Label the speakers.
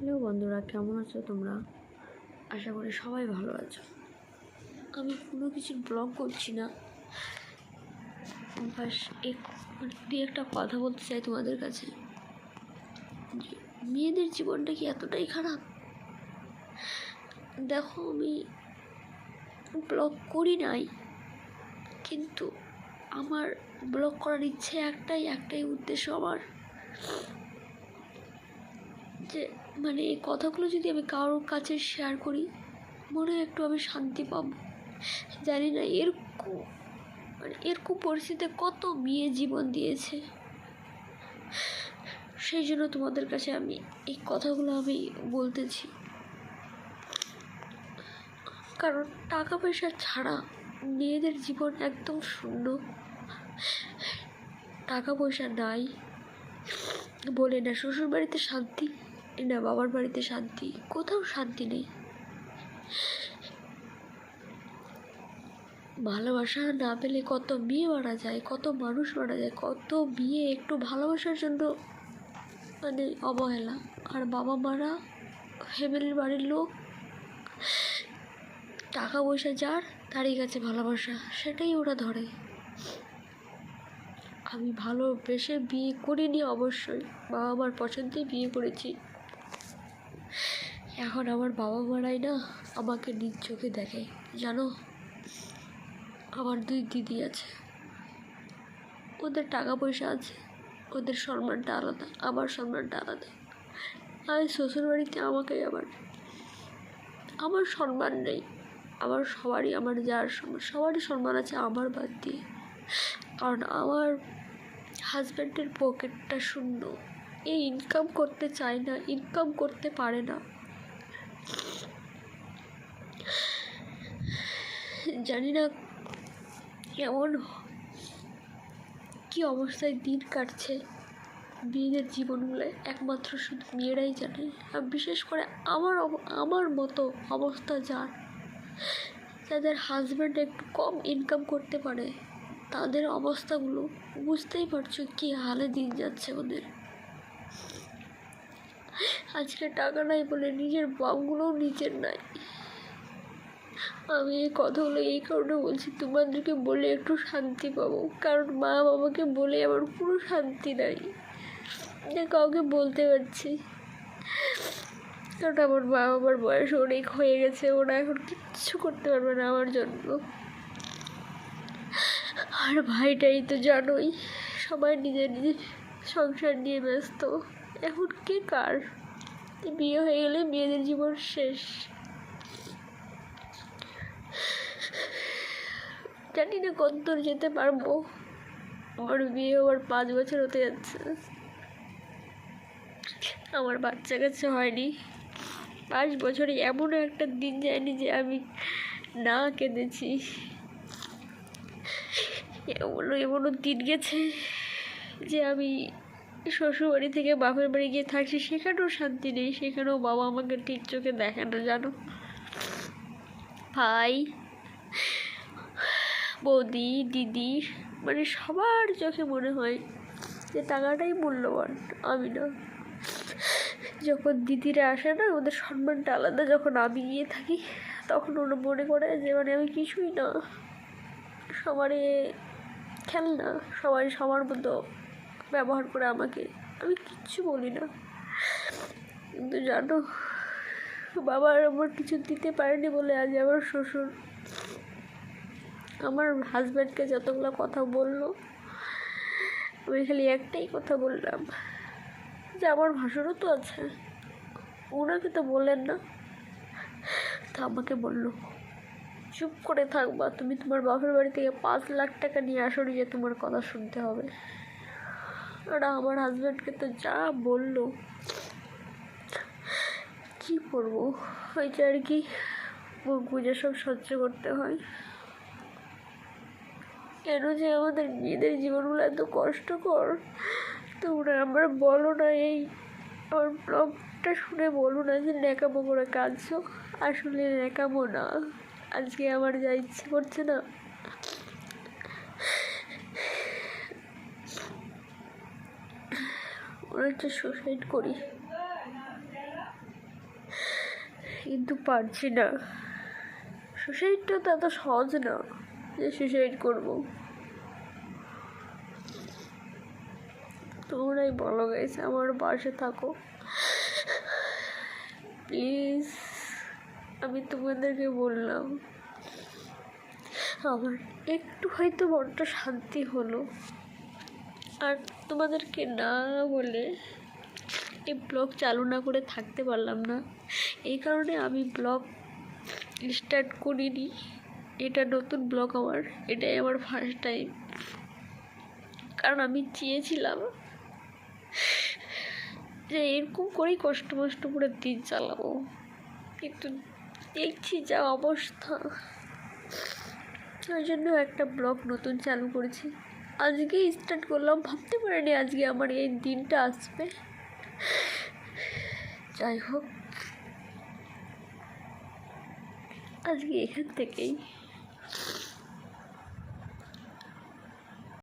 Speaker 1: Hello বন্ধুরা, কেমন আছো তোমরা? আশা করি সবাই ভালো আছো। আমি কোনো কিছুর ব্লগ করছি না। বাস এক মানে দু একটা কথা বলতে চাই তোমাদের কাছে। মেয়েদের জীবনটা কি এতটাই খারাপ? দেখো, আমি ব্লগ করি নাই, কিন্তু আমার ব্লগ করার ইচ্ছে একটাই একটাই উদ্দেশ্য আমার। যে মানে এই কথাগুলো যদি আমি কারোর কাছে শেয়ার করি, মনে হয় একটু আমি শান্তি পাব। জানি না এরকম মানে এরকম পরিস্থিতিতে কত মেয়ে জীবন দিয়েছে। সেই জন্য তোমাদের কাছে আমি এই কথাগুলো আমি বলতেছি। কারণ টাকা পয়সা ছাড়া মেয়েদের জীবন একদম শূন্য। টাকা পয়সা নাই বলে না শ্বশুর বাড়িতে শান্তি না, বাবার বাড়িতে শান্তি। কোথাও শান্তি নেই। ভালোবাসা না পেলে কত বিয়ে মারা যায়, কত মানুষ মারা যায়, কত বিয়ে একটু ভালোবাসার জন্য মানে অবহেলা। আর বাবা মারা ফ্যামিলির বাড়ির লোক, টাকা পয়সা যার, তারই কাছে ভালোবাসা, সেটাই ওরা ধরে। আমি ভালোবেসে বিয়ে করিনি অবশ্যই বাবা মার পছন্দেই বিয়ে করেছি। এখন আমার বাবা মারাই না আমাকে নিজ চোখে দেখে। জানো, আমার দুই দিদি আছে। ওদের টাকা পয়সা আছে, ওদের সম্মানটা আলাদা, আমার সম্মানটা আলাদা। আমি শ্বশুরবাড়িতে আমাকে আবার আমার সম্মান নেই। আমার সবারই, আমার যার সম্মান, সবারই সম্মান আছে আমার বাদ দিয়ে। কারণ আমার হাজব্যান্ডের পকেটটা শূন্য। এই ইনকাম করতে চায় না ইনকাম করতে পারে না। জানি না এমন কি অবস্থায় দিন কাটছে। মেয়েদের জীবনগুলো একমাত্র শুধু মেয়েরাই জানে। আর বিশেষ করে আমার আমার মতো অবস্থা যার। যাদের হাজব্যান্ড একটু কম ইনকাম করতে পারে, তাদের অবস্থাগুলো বুঝতেই পারছ কি হালে দিন যাচ্ছে ওদের। আজকে টাকা নাই বলে নিজের বামগুলোও নিজের নাই। আমি এই কথাগুলো এই কারণে বলছি, তোমাদেরকে বলে একটু শান্তি পাবো। কারণ মা বাবাকে বলে আমার পুরো শান্তি নাই। কাউকে বলতে পারছি। কারণ আমার মা বাবার বয়স অনেক হয়ে গেছে, ওরা এখন কিচ্ছু করতে পারবে না আমার জন্য। আর ভাইটাই তো জানোই, সবাই নিজের নিজের সংসার নিয়ে ব্যস্ত। এখন কে কার? বিয়ে হয়ে গেলে মেয়েদের জীবন শেষ? জানি না কত দূর যেতে পারব। আমার বিয়ে আবার পাঁচ বছর হতে যাচ্ছে। আমার বাচ্চা কাছে হয়নি। পাঁচ বছরে এমন একটা দিন যায়নি যে আমি না কেঁদেছি। এমনও এমনও দিন গেছে যে আমি শ্বশুরবাড়ি থেকে বাপের বাড়ি গিয়ে থাকছি, সেখানেও শান্তি নেই, সেখানেও বাবা আমাকে ঠিক চোখে দেখে না, জানো? ভাই, বৌদি, দিদি মানে সবার চোখে মনে হয় যে টাকাটাই মূল্যবান, আমি না। যখন দিদিরা আসে না, ওদের সম্মানটা আলাদা, যখন আমি গিয়ে থাকি, তখন ওরা মনে করে যে মানে আমি কিছুই না, সবারই খেলনা সবাই সবার মতো ব্যবহার করে আমাকে। আমি কিচ্ছু বলি না। কিন্তু জানো, বাবা আর আমার কিছু দিতে পারেনি বলে আজ আমার শ্বশুর আমার হাজব্যান্ডকে যতগুলো কথা বলল, আমি খালি একটাই কথা বললাম, যে আমার ভাসুরও তো আছে। ওনাকে তো বললেন না। তা আমাকে বলল, চুপ করে থাকবা, তুমি তোমার বাপের বাড়ি থেকে পাঁচ লাখ টাকা নিয়ে আসো যে তোমার কথা শুনতে হবে। আর আমার হাজব্যান্ডকে তো যা বলল, কি করব? ওই যে আর কি মুখ বুঝে সব সহ্য করতে হয়। কেন যে আমাদের মেয়েদের জীবনগুলো এত কষ্টকর? তোমরা আমার বলো না এই, আমার ব্লগটা শুনে বলো না যে ন্যাকামো করে কাঁদছো। আসলে ন্যাকামো না, আজকে আমার যা ইচ্ছে করছে না। একটা সুসাইড করি। কিন্তু পারছি না। সুসাইডটা তো এত সহজ না যে সুসাইড করব। তোমরাই বলো গাইস আমার পাশে থাকো। প্লিজ আমি তোমাদেরকে বললাম, আমার একটু হয়তো বড্ড শান্তি হলো। আর তোমাদেরকে না বলে এই ব্লগ চালু না করে থাকতে পারলাম না। এই কারণে আমি ব্লগ স্টার্ট করিনি। এটা নতুন ব্লগ আমার, এটাই আমার ফার্স্ট টাইম কারণ আমি চেয়েছিলাম যে এরকম করেই কষ্ট মষ্ট করে দিন চালাবো। কিন্তু দেখছি যা অবস্থা। ওই জন্য একটা ব্লগ নতুন চালু করেছি। আজকেই স্টার্ট করলাম, ভাবতে পারিনি আজকে আমার এই দিনটা আসবে। যাই হোক, আজকে এখান থেকেই।